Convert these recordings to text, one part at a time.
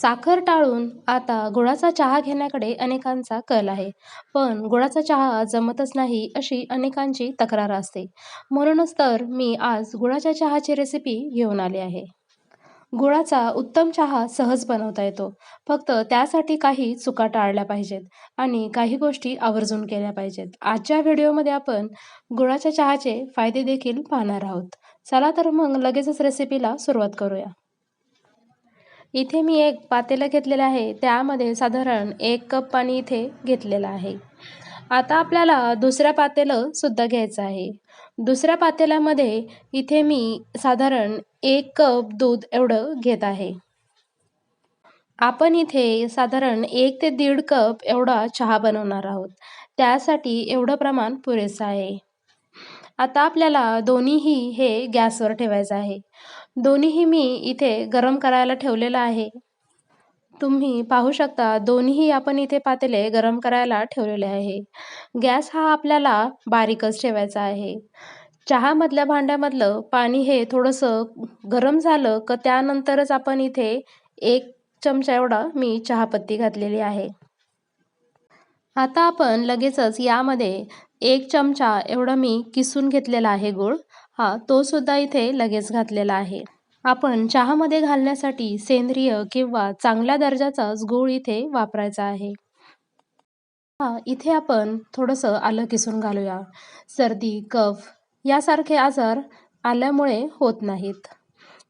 साखर टाळून आता गुळाचा चहा घेण्याकडे अनेकांचा कल आहे. पण गुळाचा चहा जमतच नाही अशी अनेकांची तक्रार असते. म्हणूनच तर मी आज गुळाच्या चहाची रेसिपी घेऊन आले आहे. गुळाचा उत्तम चहा सहज बनवता येतो. फक्त त्यासाठी काही चुका टाळल्या पाहिजेत आणि काही गोष्टी आवर्जून केल्या पाहिजेत. आजच्या व्हिडिओमध्ये आपण गुळाच्या चहाचे फायदे देखील पाहणार आहोत. चला तर मग लगेचच रेसिपीला सुरुवात करूया. इथे मी एक पातेलं घेतलेलं आहे. त्यामध्ये साधारण एक कप पाणी इथे घेतलेलं आहे. आता आपल्याला दुसऱ्या पातेलं सुद्धा घ्यायचं आहे. दुसऱ्या पातेल्यामध्ये इथे मी साधारण एक कप दूध एवढं घेत आहे. आपण इथे साधारण एक ते दीड कप एवढा चहा बनवणार आहोत. त्यासाठी एवढं प्रमाण पुरेसं आहे. आता आपल्याला दोन्हीही हे गॅसवर ठेवायचं आहे. दोन्हीही मी इथे गरम करायला ठेवलेलं आहे. तुम्ही पाहू शकता दोन्हीही आपण इथे पातेले गरम करायला ठेवलेले आहे. गॅस हा आपल्याला बारीकच ठेवायचा आहे. चहामधल्या भांड्यामधलं पाणी हे थोडंसं गरम झालं का त्यानंतरच आपण इथे एक चमचा एवढा मी चहापत्ती घातलेली आहे. आता आपण लगेचच यामध्ये एक चमचा एवढा मी किसून घेतलेला आहे गूळ. हा तो सुद्धा इथे लगेच घातलेला आहे. आपण चहामध्ये घालण्यासाठी सेंद्रिय किंवा चांगल्या दर्जाचाच गूळ इथे वापरायचा आहे. हा इथे आपण थोडंसं आलं किसून घालूया. सर्दी, कफ यासारखे आजार आल्यामुळे होत नाहीत.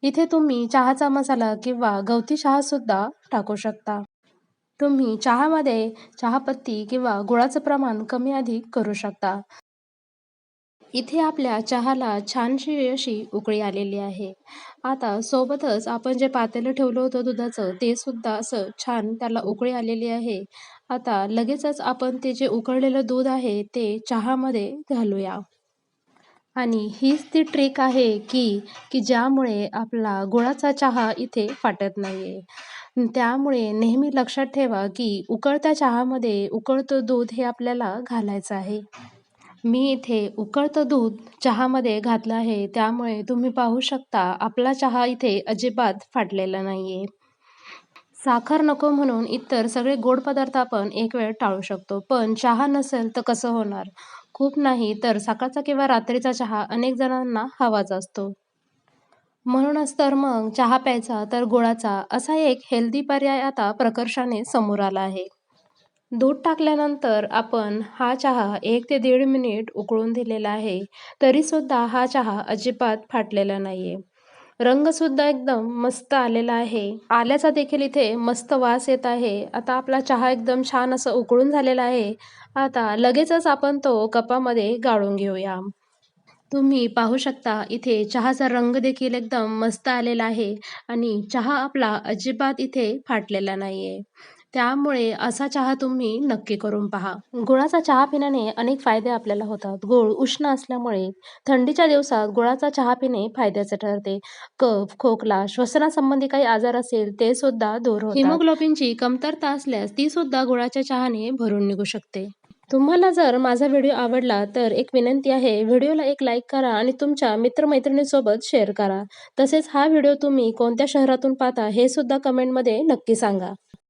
इथे तुम्ही चहाचा मसाला किंवा गवती चहासुद्धा टाकू शकता. तुम्ही चहामध्ये चहापत्ती किंवा गुळाचं प्रमाण कमी अधिक करू शकता. इथे आपल्या चहाला छानशी अशी उकळी आलेली आहे. आता सोबतच आपण जे पातेलं ठेवलं होतं दुधाचं ते सुद्धा असं छान त्याला उकळी आलेली आहे. आता लगेचच आपण ते जे उकळलेलं दूध आहे ते चहामध्ये घालूया. आणि हीच ती ट्रिक आहे की की ज्यामुळे आपला गुळाचा चहा इथे फाटत नाहीये. त्यामुळे नेहमी लक्षात ठेवा की उकळत्या चहामध्ये उकळतं दूध हे आपल्याला घालायचं आहे. मी इथे उकळतं दूध चहामध्ये घातलं आहे. त्यामुळे तुम्ही पाहू शकता आपला चहा इथे अजिबात फाटलेला नाहीये. साखर नको म्हणून इतर सगळे गोड पदार्थ आपण एक वेळ टाळू शकतो. पण चहा नसेल तर कसं होणार? खूप नाही तर सकाळचा किंवा रात्रीचा चहा अनेक जणांना हवाच असतो. म्हणूनच तर मग चहा प्यायचा तर गुळाचा असा एक हेल्दी पर्याय आता प्रकर्षाने समोर आला आहे. दूध टाकल्यानंतर आपण हा चहा एक ते दीड मिनिट उकळून दिलेला आहे. तरीसुद्धा हा चहा अजिबात फाटलेला नाही आहे रंगसुद्धा एकदम मस्त आलेला आहे. आल्याचा देखील इथे मस्त वास येत आहे. आता आपला चहा एकदम छान असं उकळून झालेला आहे. आता लगेचच आपण तो कपामध्ये गाळून घेऊया. तुम्ही पाहू शकता इथे चहाचा रंग देखील एकदम मस्त आलेला आहे आणि चहा आपला अजिबात इथे फाटलेला नाहीये. त्यामुळे असा चहा तुम्ही नक्की करून पहा. गुळाचा चहा पिण्याने अनेक फायदे आपल्याला होतात. गूळ उष्ण असल्यामुळे थंडीच्या दिवसात गुळाचा चहा पिणे फायद्याचे ठरते. कफ, खोकला, श्वसनासंबंधी काही आजार असेल ते सुद्धा दूर होतात. हिमोग्लोबिनची कमतरता असल्यास ती सुद्धा गुळाच्या चहाने भरून निघू शकते. तुम्हाला जर माझा व्हिडिओ आवडला तर एक विनंती आहे व्हिडिओला एक लाईक करा आणि तुमच्या मित्रमैत्रिणींसोबत शेअर करा. तसेच हा व्हिडिओ तुम्ही कोणत्या शहरातून पाहता हे सुद्धा कमेंटमध्ये नक्की सांगा.